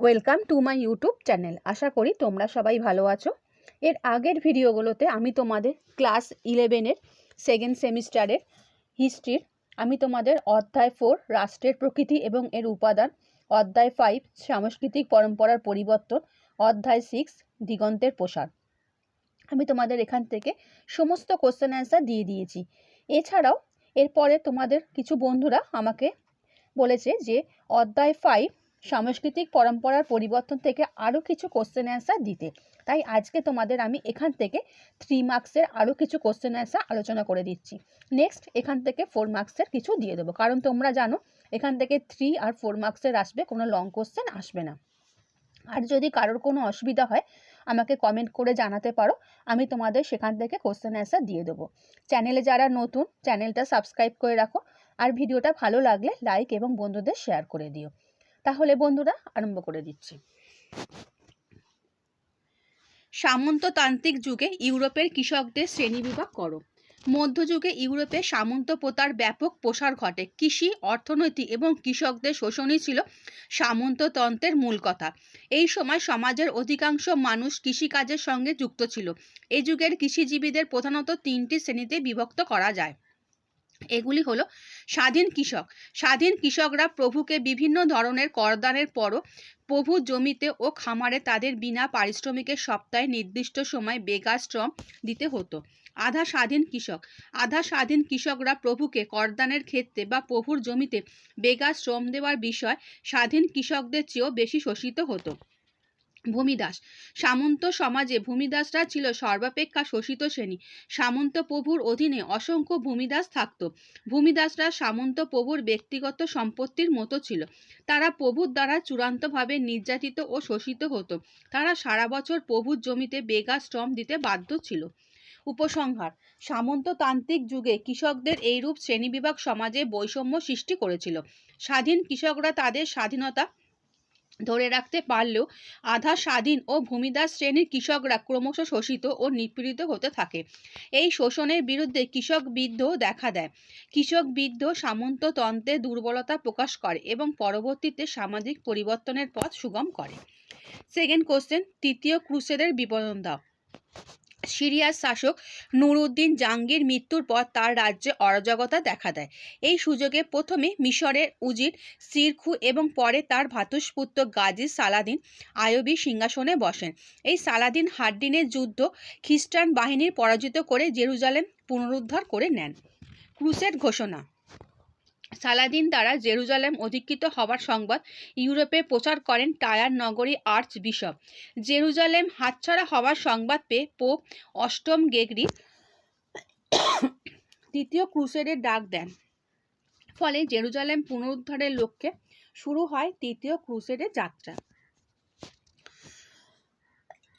Welcome to my YouTube channel আশা করি তোমরা সবাই ভালো আছো। এর আগের ভিডিওগুলোতে আমি তোমাদের ক্লাস ইলেভেনের সেকেন্ড সেমিস্টারের হিস্ট্রির আমি তোমাদের অধ্যায় ফোর রাষ্ট্রের প্রকৃতি এবং এর উপাদান, অধ্যায় ফাইভ সাংস্কৃতিক পরম্পরার পরিবর্তন, অধ্যায় সিক্স দিগন্তের প্রসার। আমি তোমাদের এখান থেকে সমস্ত কোশ্চেন অ্যান্সার দিয়ে দিয়েছি। এছাড়াও এরপরে তোমাদের কিছু বন্ধুরা আমাকে বলেছে যে অধ্যায় ফাইভ সাংস্কৃতিক পরম্পরার পরিবর্তন থেকে আরও কিছু কোশ্চেন অ্যান্সার দিতে। তাই আজকে তোমাদের আমি এখান থেকে থ্রি মার্কসের আরও কিছু কোশ্চেন অ্যান্সার আলোচনা করে দিচ্ছি। নেক্সট এখান থেকে ফোর মার্কসের কিছু দিয়ে দেবো। কারণ তোমরা জানো, এখান থেকে থ্রি আর ফোর মার্কসের আসবে, কোনো লং কোশ্চেন আসবে না। আর যদি কারোর কোনো অসুবিধা হয়, আমাকে কমেন্ট করে জানাতে পারো, আমি তোমাদের সেখান থেকে কোশ্চেন অ্যান্সার দিয়ে দেবো। চ্যানেলে যারা নতুন চ্যানেলটা সাবস্ক্রাইব করে রাখো। আর ভিডিওটা ভালো লাগলে লাইক এবং বন্ধুদের শেয়ার করে দিও। তাহলে বন্ধুরা আরম্ভ করে দিচ্ছি। সামন্ততান্ত্রিক যুগে ইউরোপের কৃষকদের শ্রেণীবিভাগ করো। মধ্যযুগে ইউরোপে সামন্তপ্রথার ব্যাপক প্রসার ঘটে। কৃষি, অর্থনীতি এবং কৃষকদের শোষণই ছিল সামন্ততন্ত্রের মূল কথা। এই সময় সমাজের অধিকাংশ মানুষ কৃষিকাজের সঙ্গে যুক্ত ছিল। এই যুগের কৃষিজীবীদের প্রধানত তিনটি শ্রেণীতে বিভক্ত করা যায়। এগুলি হলো স্বাধীন কৃষক। স্বাধীন কৃষকরা প্রভুকে বিভিন্ন ধরনের করদানের পরও প্রভু জমিতে ও খামারে তাদের বিনা পারিশ্রমিকের সপ্তাহে নির্দিষ্ট সময় বেগার শ্রম দিতে হতো। আধা স্বাধীন কৃষক। আধা স্বাধীন কৃষকরা প্রভুকে করদানের ক্ষেত্রে বা প্রভুর জমিতে বেগার শ্রম দেওয়ার বিষয় স্বাধীন কৃষকদের চেয়েও বেশি শোষিত হতো। ভূমিদাস। সামন্ত সমাজে ভূমিদাসরা ছিল সর্বাপেক্ষা শোষিত শ্রেণি। সামন্ত প্রভুর অধীনে অসংখ্য ভূমিদাস থাকত। ভূমিদাসরা সামন্ত প্রভুর ব্যক্তিগত সম্পত্তির মতো ছিল। তারা প্রভুর দ্বারা চূড়ান্তভাবে নির্যাতিত ও শোষিত হতো। তারা সারা বছর প্রভুর জমিতে বেগা শ্রম দিতে বাধ্য ছিল। উপসংহার। সামন্ততান্ত্রিক যুগে কৃষকদের এইরূপ শ্রেণীবিভাগ সমাজে বৈষম্য সৃষ্টি করেছিল। স্বাধীন কৃষকরা তাদের স্বাধীনতা ধরে রাখতে পারলেও আধা স্বাধীন ও ভূমিদাস শ্রেণির কৃষকরা ক্রমশ শোষিত ও নিপীড়িত হতে থাকে। এই শোষণের বিরুদ্ধে কৃষক বিদ্রোহ দেখা দেয়। কৃষক বিদ্রোহ সামন্ততন্ত্রে দুর্বলতা প্রকাশ করে এবং পরবর্তীতে সামাজিক পরিবর্তনের পথ সুগম করে। সেকেন্ড কোশ্চেন তৃতীয় ক্রুসেডের বিবরণ দাও। সিরিয়ার শাসক নুরুদ্দিন জাঙ্গির মৃত্যুর পর তার রাজ্যে অরাজকতা দেখা দেয়। এই সুযোগে প্রথমে মিশরের উজির, সিরখু এবং পরে তার ভাতুষপুত্র গাজী সালাদিন আয়বি সিংহাসনে বসেন। এই সালাদিন হাড্ডিনের যুদ্ধ খ্রিস্টান বাহিনীর পরাজিত করে জেরুজালেম পুনরুদ্ধার করে নেন। ক্রুসেড ঘোষণা সালাদিন দ্বারা জেরুজালেম অধিকৃত হওয়ার সংবাদ ইউরোপে প্রচার করেন টায়ার নগরী আর্চ বিশপ। জেরুজালেম হাতছাড়া হওয়ার সংবাদ পেয়ে পোপ অষ্টম গেগরি তৃতীয় ক্রুসেডের ডাক দেন। ফলে জেরুজালেম পুনরুদ্ধারের লক্ষ্যে শুরু হয় তৃতীয় ক্রুসেডের যাত্রা।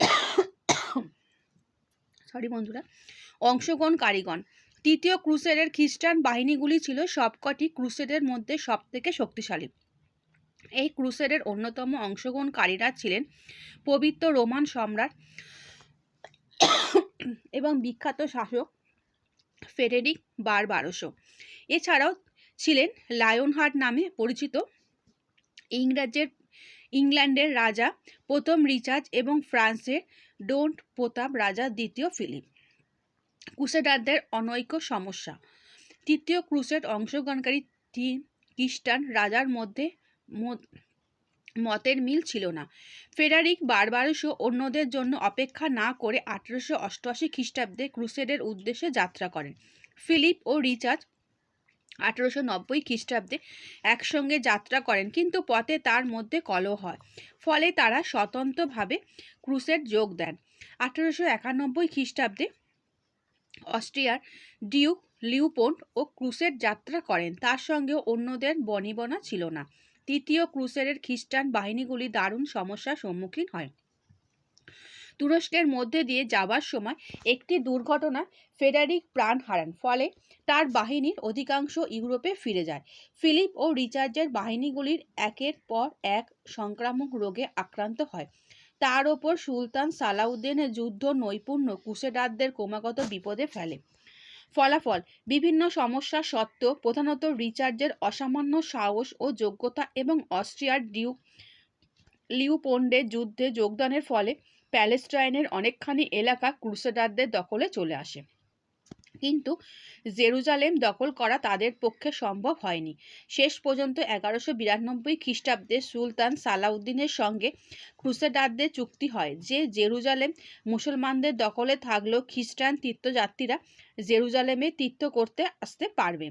সরি বন্ধুরা অংশগ্রহণ কারিগণ তৃতীয় ক্রুসেডের খ্রিস্টান বাহিনীগুলি ছিল সবকটি ক্রুসেডের মধ্যে সবথেকে শক্তিশালী। এই ক্রুসেডের অন্যতম অংশগ্রহণকারীরা ছিলেন পবিত্র রোমান সম্রাট এবং বিখ্যাত শাসক ফেডেরিক বার বারোশো এছাড়াও ছিলেন লায়নহার্ট নামে পরিচিত ইংরাজের, ইংল্যান্ডের রাজা প্রথম রিচার্জ এবং ফ্রান্সের ডোন্ট প্রতাপ রাজা দ্বিতীয় ফিলিপ। ক্রুসেডারদের অনৈক্য সমস্যা। তৃতীয় ক্রুসেড অংশগ্রহণকারী তিন খ্রিস্টান রাজার মধ্যে মতের মিল ছিল না। ফেডারিক বারবারশো অন্যদের জন্য অপেক্ষা না করে আঠেরোশো অষ্টআশি খ্রিস্টাব্দে ক্রুসেডের উদ্দেশ্যে যাত্রা করেন। ফিলিপ ও রিচার্জ আঠেরোশো নব্বই খ্রিস্টাব্দে একসঙ্গে যাত্রা করেন, কিন্তু পথে তার মধ্যে কলহ হয়। ফলে তারা স্বতন্ত্রভাবে ক্রুসেড যোগ দেন। আঠেরোশো একানব্বই খ্রিস্টাব্দে অস্ট্রিয়ার ডিউক লিউপোন্ট ও ক্রুসেড যাত্রা করেন। তার সঙ্গে অন্যদের বনিবনা ছিল না। তৃতীয় ক্রুসেডের খ্রিস্টান বাহিনীগুলি দারুণ সমস্যার সম্মুখীন হয়। তুরস্কের মধ্যে দিয়ে যাবার সময় একটি দুর্ঘটনা ফেডারিক প্রাণ হারান, ফলে তার বাহিনীর অধিকাংশ ইউরোপে ফিরে যায়। ফিলিপ ও রিচার্জের বাহিনীগুলির একের পর এক সংক্রামক রোগে আক্রান্ত হয়। তার ওপর সুলতান সালাউদ্দিনের যুদ্ধ নৈপুণ্য কুশেডারদের ক্রমাগত বিপদে ফেলে। ফলাফল, বিভিন্ন সমস্যা সত্ত্বেও প্রধানত রিচার্ডের অসামান্য সাহস ও যোগ্যতা এবং অস্ট্রিয়ার ডিউ লিউপন্ডের যুদ্ধে যোগদানের ফলে প্যালেস্টাইনের অনেকখানি এলাকা ক্রুসেডারদের দখলে চলে আসে। কিন্তু জেরুজালেম দখল করা তাদের পক্ষে সম্ভব হয়নি। শেষ পর্যন্ত এগারোশো বিরানব্বই খ্রিস্টাব্দে সুলতান সালাউদ্দিনের সঙ্গে ক্রুসেডারদের চুক্তি হয়, যে জেরুজালেম মুসলমানদের দখলে থাকলেও খ্রিস্টান তীর্থযাত্রীরা জেরুজালেমে তীর্থ করতে আসতে পারবে।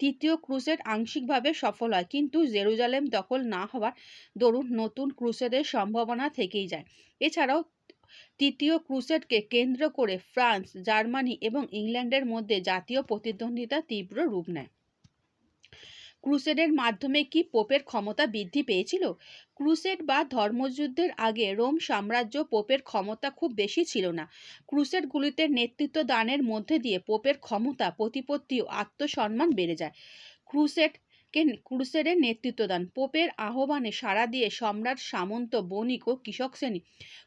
তৃতীয় ক্রুসেড আংশিকভাবে সফল হয়, কিন্তু জেরুজালেম দখল না হওয়ার দরুন নতুন ক্রুসেডের সম্ভাবনা থেকেই যায়। এছাড়াও তৃতীয় ক্রুসেডকে কেন্দ্র করে ফ্রান্স, জার্মানি এবং ইংল্যান্ডের মধ্যে জাতীয় প্রতিদ্বন্দ্বিতা তীব্র রূপ নেয়। ক্রুসেডের মাধ্যমে কি পোপের ক্ষমতা বৃদ্ধি পেয়েছিল? ক্রুসেড বা ধর্মযুদ্ধের আগে রোম সাম্রাজ্য পোপের ক্ষমতা খুব বেশি ছিল না। ক্রুসেডগুলিতে নেতৃত্ব দানের মধ্যে দিয়ে পোপের ক্ষমতা, প্রতিপত্তি ও আত্মসম্মান বেড়ে যায়। ক্রুসেড কে ক্রুসেডের নেতৃত্ব দান। পোপের আহ্বানে সাড়া দিয়ে সম্রাট সামন্ত বণিক ও কৃষক শ্রেণি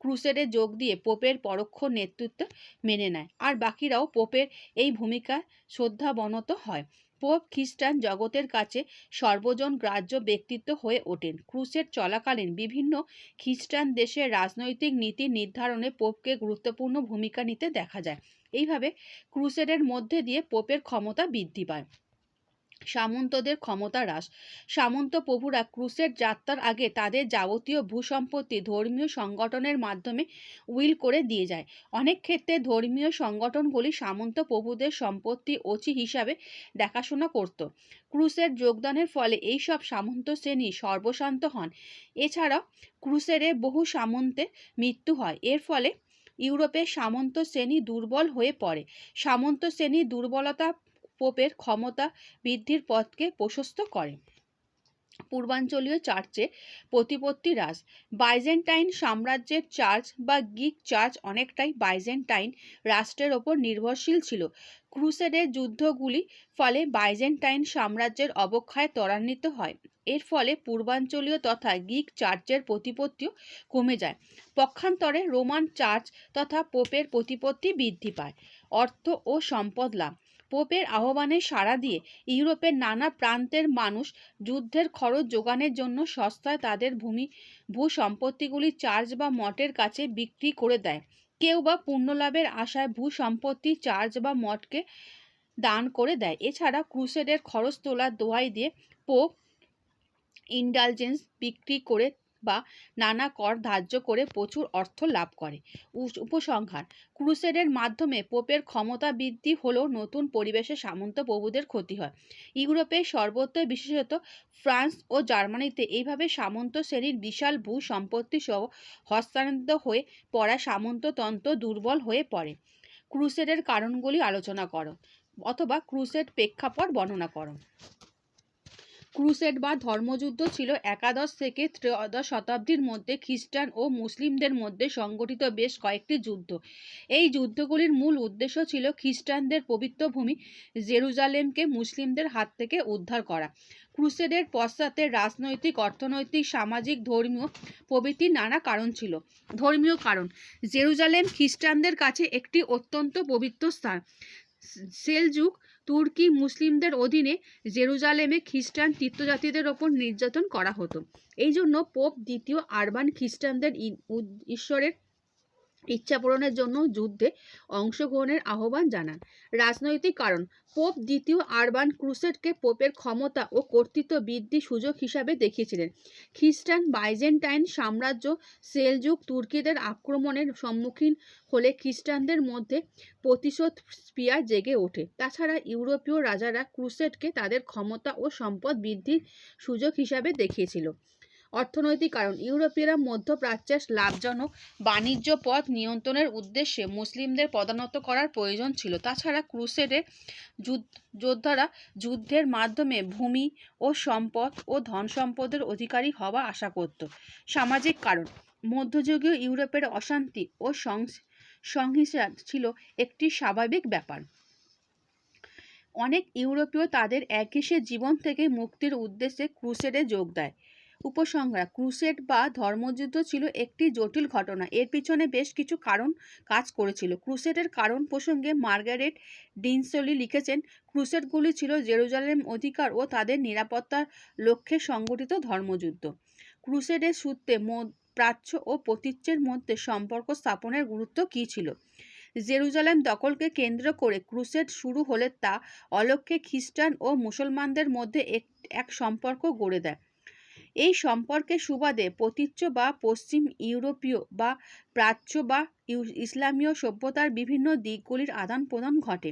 ক্রুসেডে যোগ দিয়ে পোপের পরোক্ষ নেতৃত্ব মেনে নেয়। আর বাকিরাও পোপের এই ভূমিকা শ্রদ্ধাবনত হয়। পোপ খ্রিস্টান জগতের কাছে সর্বজন গ্রাহ্য ব্যক্তিত্ব হয়ে ওঠেন। ক্রুসেড চলাকালীন বিভিন্ন খ্রিস্টান দেশের রাজনৈতিক নীতি নির্ধারণে পোপকে গুরুত্বপূর্ণ ভূমিকা নিতে দেখা যায়। এইভাবে ক্রুসেডের মধ্যে দিয়ে পোপের ক্ষমতা বৃদ্ধি পায়। সামন্তদের ক্ষমতা হ্রাস। সামন্ত প্রভুরা ক্রুসেড যাত্রার আগে তাদের যাবতীয় ভূসম্পত্তি ধর্মীয় সংগঠনের মাধ্যমে উইল করে দিয়ে যায়। অনেক ক্ষেত্রে ধর্মীয় সংগঠনগুলি সামন্ত প্রভুদের সম্পত্তি ওচি হিসাবে দেখাশোনা করত। ক্রুসের যোগদানের ফলে এইসব সামন্ত শ্রেণি সর্বশান্ত হন। এছাড়াও ক্রুসেরে বহু সামন্তের মৃত্যু হয়। এর ফলে ইউরোপের সামন্ত শ্রেণি দুর্বল হয়ে পড়ে। সামন্ত শ্রেণির দুর্বলতা পোপের ক্ষমতা বৃদ্ধির পথকে প্রশস্ত করে। পূর্বাঞ্চলীয় চার্চে প্রতিপত্তি হ্রাস। বাইজেন্টাইন সাম্রাজ্যের চার্চ বা গিক চার্চ অনেকটাই বাইজেন্টাইন রাষ্ট্রের ওপর নির্ভরশীল ছিল। ক্রুসেডের যুদ্ধগুলি ফলে বাইজেন্টাইন সাম্রাজ্যের অবক্ষয় ত্বরান্বিত হয়। এর ফলে পূর্বাঞ্চলীয় তথা গিক চার্চের প্রতিপত্তিও কমে যায়। পক্ষান্তরে রোমান চার্চ তথা পোপের প্রতিপত্তি বৃদ্ধি পায়। অর্থ ও সম্পদ লাভ। পোপের আহ্বানে সাড়া দিয়ে ইউরোপের নানা প্রান্তের মানুষ যুদ্ধের খরচ যোগানের জন্য সস্তায় তাদের ভূমি ভূ সম্পত্তিগুলি চার্চ বা মঠের কাছে বিক্রি করে দেয়। কেউ বা পুণ্যলাভের আশায় ভূ সম্পত্তি চার্চ বা মঠকে দান করে দেয়। এছাড়া ক্রুসেডের খরচ তোলার দোহাই দিয়ে পোপ ইন্ডালজেন্স বিক্রি করে বা নানা কর ধার্য করে প্রচুর অর্থ লাভ করে। উপসংহার, ক্রুসেডের মাধ্যমে পোপের ক্ষমতা বৃদ্ধি হলেও নতুন পরিবেশে সামন্ত প্রভুদের ক্ষতি হয়। ইউরোপের সর্বত্র বিশেষত ফ্রান্স ও জার্মানিতে এইভাবে সামন্ত শ্রেণির বিশাল ভূ সম্পত্তি সহ হস্তান্তরিত হয়ে পড়া সামন্ততন্ত্র দুর্বল হয়ে পড়ে। ক্রুসেডের কারণগুলি আলোচনা করো, অথবা ক্রুসেড প্রেক্ষাপট বর্ণনা করো। ক্রুসেড বা ধর্মযুদ্ধ ছিল একাদশ থেকে ত্রয়োদশ শতাব্দীর মধ্যে খ্রিস্টান ও মুসলিমদের মধ্যে সংগঠিত বেশ কয়েকটি যুদ্ধ। এই যুদ্ধগুলির মূল উদ্দেশ্য ছিল খ্রিস্টানদের পবিত্র ভূমি জেরুজালেমকে মুসলিমদের হাত থেকে উদ্ধার করা। ক্রুসেডের পশ্চাতে রাজনৈতিক, অর্থনৈতিক, সামাজিক, ধর্মীয় প্রভৃতি নানা কারণ ছিল। ধর্মীয় কারণ, জেরুজালেম খ্রিস্টানদের কাছে একটি অত্যন্ত পবিত্র স্থান। সেলযুগ তুর্কি মুসলিমদের অধীনে জেরুজালেমে খ্রিস্টান তীর্থযাত্রীদের ওপর নির্যাতন করা হতো। এই জন্য পোপ দ্বিতীয় আরবান খ্রিস্টানদের ঈশ্বরের ইচ্ছা পূরণের জন্য যুদ্ধে অংশগ্রহণের আহ্বান জানান। রাজনৈতিক কারণ, পোপ দ্বিতীয় আরবান ক্রুসেডকে পোপের ক্ষমতা ও কর্তৃত্ব বৃদ্ধির সুযোগ হিসাবে দেখিয়েছিলেন। খ্রিস্টান বাইজেন্টাইন সাম্রাজ্য সেলযুগ তুর্কিদের আক্রমণের সম্মুখীন হলে খ্রিস্টানদের মধ্যে প্রতিশোধ স্পিয়া জেগে ওঠে। তাছাড়া ইউরোপীয় রাজারা ক্রুসেডকে তাদের ক্ষমতা ও সম্পদ বৃদ্ধির সুযোগ হিসাবে দেখিয়েছিল। অর্থনৈতিক কারণ। ইউরোপীয়রা মধ্যপ্রাচ্যের লাভজনক বাণিজ্য পথ নিয়ন্ত্রণের উদ্দেশ্যে মুসলিমদের পদানত করার প্রয়োজন ছিল। তাছাড়া ক্রুসেডের যোদ্ধারা যুদ্ধের মাধ্যমে ভূমি ও সম্পদ ও ধন সম্পদের অধিকারী হওয়া আশা করত। সামাজিক কারণ, মধ্যযুগীয় ইউরোপের অশান্তি ও সংহিংসা ছিল একটি স্বাভাবিক ব্যাপার। অনেক ইউরোপীয় তাদের একঘেষে জীবন থেকে মুক্তির উদ্দেশ্যে ক্রুসেডে যোগ দেয়। উপসংহার, ক্রুসেড বা ধর্মযুদ্ধ ছিল একটি জটিল ঘটনা। এর পিছনে বেশ কিছু কারণ কাজ করেছিল। ক্রুসেডের কারণ প্রসঙ্গে মার্গারেট ডিনসলি লিখেছেন, ক্রুসেডগুলি ছিল জেরুজালেম অধিকার ও তাদের নিরাপত্তার লক্ষ্যে সংগঠিত ধর্মযুদ্ধ। ক্রুসেডের সূত্রে প্রাচ্য ও প্রতীচ্যের মধ্যে সম্পর্ক স্থাপনের গুরুত্ব কী ছিল? জেরুজালেম দখলকে কেন্দ্র করে ক্রুসেড শুরু হলে তা অলক্ষ্যে খ্রিস্টান ও মুসলমানদের মধ্যে এক এক সম্পর্ক গড়ে দেয়। এই সম্পর্কে সুবাদে প্রতীচ্য বা পশ্চিম ইউরোপীয় বা প্রাচ্য বা ইসলামীয় সভ্যতার বিভিন্ন দিকগুলির আদান প্রদান ঘটে।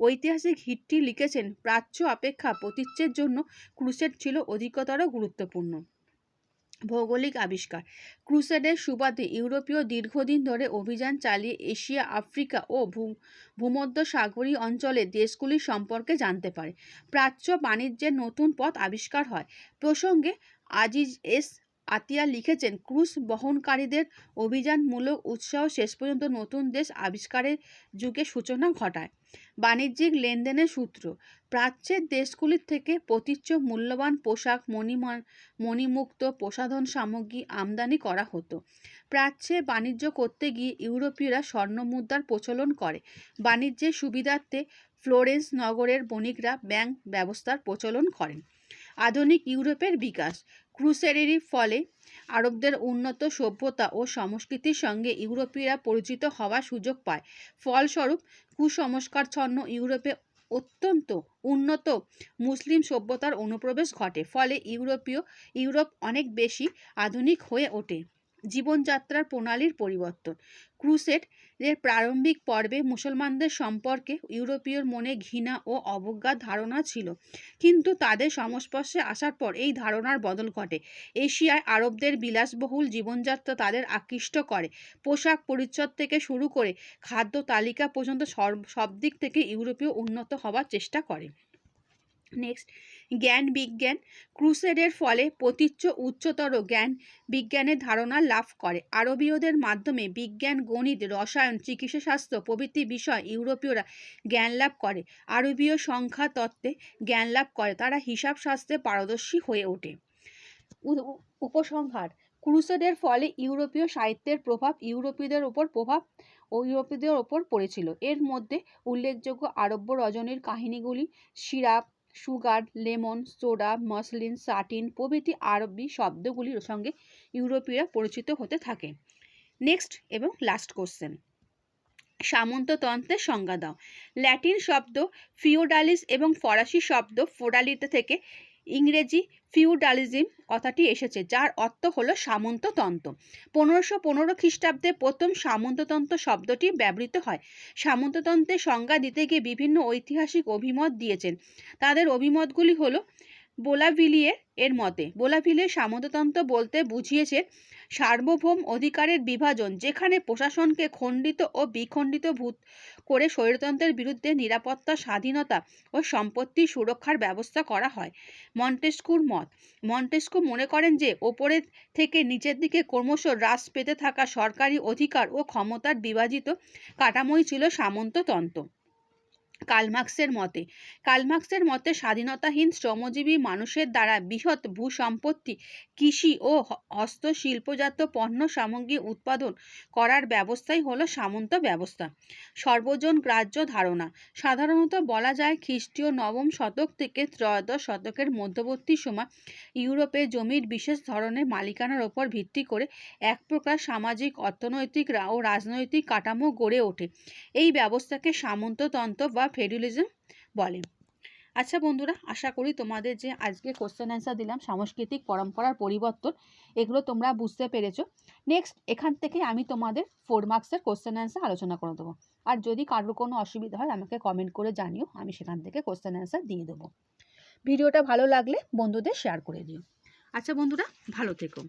ঐতিহাসিক হিটটি লিখেছেন, প্রাচ্য অপেক্ষা প্রতীচ্যের জন্য ক্রুসেড ছিল অধিকতর গুরুত্বপূর্ণ। ভৌগোলিক আবিষ্কার। ক্রুসেডের সুবাদে ইউরোপীয় দীর্ঘদিন ধরে অভিযান চালিয়ে এশিয়া, আফ্রিকা ও ভূমধ্য সাগরীয় অঞ্চলের দেশগুলি সম্পর্কে জানতে পারে। প্রাচ্য বাণিজ্যের নতুন পথ আবিষ্কার হয়। প্রসঙ্গে আজিজ এস আতিয়া লিখেছেন ক্রুজ বহনকারীদের অভিযানমূলক উৎসাহ শেষ পর্যন্ত নতুন দেশ আবিষ্কারের যুগে সূচনা ঘটায়। বাণিজ্যিক লেনদেনের সূত্র। প্রাচ্যের দেশগুলির থেকে প্রতীচ্য মূল্যবান পোশাক মণিমান মণিমুক্ত প্রসাধন সামগ্রী আমদানি করা হতো। প্রাচ্যে বাণিজ্য করতে গিয়ে ইউরোপীয়রা স্বর্ণ মুদ্রার প্রচলন করে। বাণিজ্যের সুবিধার্থে ফ্লোরেন্স নগরের বণিকরা ব্যাংক ব্যবস্থার প্রচলন করেন। আধুনিক ইউরোপের বিকাশ। ক্রুসেডেরই ফলে আরবদের উন্নত সভ্যতা ও সংস্কৃতির সঙ্গে ইউরোপীয়রা পরিচিত হওয়ার সুযোগ পায়। ফলস্বরূপ, কুসংস্কারচ্ছন্ন ইউরোপে অত্যন্ত উন্নত মুসলিম সভ্যতার অনুপ্রবেশ ঘটে, ফলে ইউরোপীয় ইউরোপ অনেক বেশি আধুনিক হয়ে ওঠে। জীবনযাত্রার প্রণালীর পরিবর্তন। ক্রুসেড এর প্রারম্ভিক পর্বে মুসলমানদের সম্পর্কে ইউরোপীয়র মনে ঘৃণা ও অবজ্ঞার ধারণা ছিল। কিন্তু তাদের সংস্পর্শে আসার পর এই ধারণার বদল ঘটে। এশিয়ায় আরবদের বিলাসবহুল জীবনযাত্রা তাদের আকৃষ্ট করে। পোশাক পরিচ্ছদ থেকে শুরু করে খাদ্য তালিকা পর্যন্ত সব- সব দিক থেকে ইউরোপীয় উন্নত হওয়ার চেষ্টা করে। নেক্সট জ্ঞান বিজ্ঞান। ক্রুসেডের ফলে প্রতীচ্য উচ্চতর জ্ঞান বিজ্ঞানের ধারণা লাভ করে। আরবীয়দের মাধ্যমে বিজ্ঞান, গণিত, রসায়ন, চিকিৎসাশাস্ত্র প্রভৃতি বিষয় ইউরোপীয়রা জ্ঞান লাভ করে। আরবীয় সংখ্যা তত্ত্বে জ্ঞান লাভ করে। তারা হিসাব শাস্ত্রে পারদর্শী হয়ে ওঠে। উপসংহার। ক্রুসেডের ফলে ইউরোপীয় সাহিত্যের প্রভাব ইউরোপীয়দের ওপর প্রভাব ও ইউরোপীয়দের ওপর পড়েছিল। এর মধ্যে উল্লেখযোগ্য আরব্য রজনীর কাহিনীগুলি syrup sugar, lemon, soda, muslin, satin প্রভৃতি আরবি শব্দগুলির সঙ্গে ইউরোপীয়রা পরিচিত হতে থাকে। নেক্সট এবং লাস্ট কোশ্চেন সামন্ততন্ত্রের সংজ্ঞা দাও। ল্যাটিন শব্দ ফিওডালিস এবং ফরাসি শব্দ ফোডালিতে থেকে ইংরেজি ফিউডালিজম কথাটি এসেছে, যার অর্থ হল সামন্ততন্ত্র। পনেরোশো পনেরো খ্রিস্টাব্দে প্রথম সামন্ততন্ত্র শব্দটি ব্যবহৃত হয়। সামন্ততন্ত্রের সংজ্ঞা দিতে গিয়ে বিভিন্ন ঐতিহাসিক অভিমত দিয়েছেন। তাদের অভিমতগুলি হলো বোলাভিলিয়ের এর মতে, বোলাভিলিয়ে সামন্ততন্ত্র বলতে বুঝিয়েছে সার্বভৌম অধিকারের বিভাজন, যেখানে প্রশাসনকে খণ্ডিত ও বিখণ্ডিত ভূত করে স্বৈরতন্ত্রের বিরুদ্ধে নিরাপত্তা, স্বাধীনতা ও সম্পত্তির সুরক্ষার ব্যবস্থা করা হয়। মন্টেস্কুর মত, মন্টেস্কু মনে করেন যে ওপরের থেকে নিচের দিকে ক্রমশ হ্রাস পেতে থাকা সরকারি অধিকার ও ক্ষমতার বিভাজিত কাঠামোই ছিল সামন্ততন্ত্র। কালমার্ক্সের মতে। কালমার্ক্সের মতে স্বাধীনতাহীন শ্রমজীবী মানুষের দ্বারা বৃহৎ ভূসম্পত্তি, কৃষি ও হস্তশিল্পজাত পণ্য সামগ্রী উৎপাদন করার ব্যবস্থাই হলো সামন্ত ব্যবস্থা। সর্বজন গ্রাহ্য ধারণা। সাধারণত বলা যায় খ্রিস্টীয় নবম শতক থেকে ত্রয়োদশ শতকের মধ্যবর্তী সময় ইউরোপে জমির বিশেষ ধরনের মালিকানার ওপর ভিত্তি করে এক প্রকার সামাজিক, অর্থনৈতিক ও রাজনৈতিক কাঠামো গড়ে ওঠে। এই ব্যবস্থাকে সামন্ততন্ত্র বা ফেডুলিজম বলে। আচ্ছা বন্ধুরা, আশা করি তোমাদের যে আজকে কোশ্চেন অ্যান্সার দিলাম, সাংস্কৃতিক পরম্পরার পরিবর্তন, এগুলো তোমরা বুঝতে পেরেছ। নেক্সট এখান থেকে আমি তোমাদের ফোর মার্কসের কোশ্চেন অ্যান্সার আলোচনা করে দেবো। আর যদি কারোর কোনো অসুবিধা হয়, আমাকে কমেন্ট করে জানিও, আমি সেখান থেকে কোশ্চেন অ্যান্সার দিয়ে দেবো। ভিডিওটা ভালো লাগলে বন্ধুদের শেয়ার করে দিও। আচ্ছা বন্ধুরা, ভালো থেকো।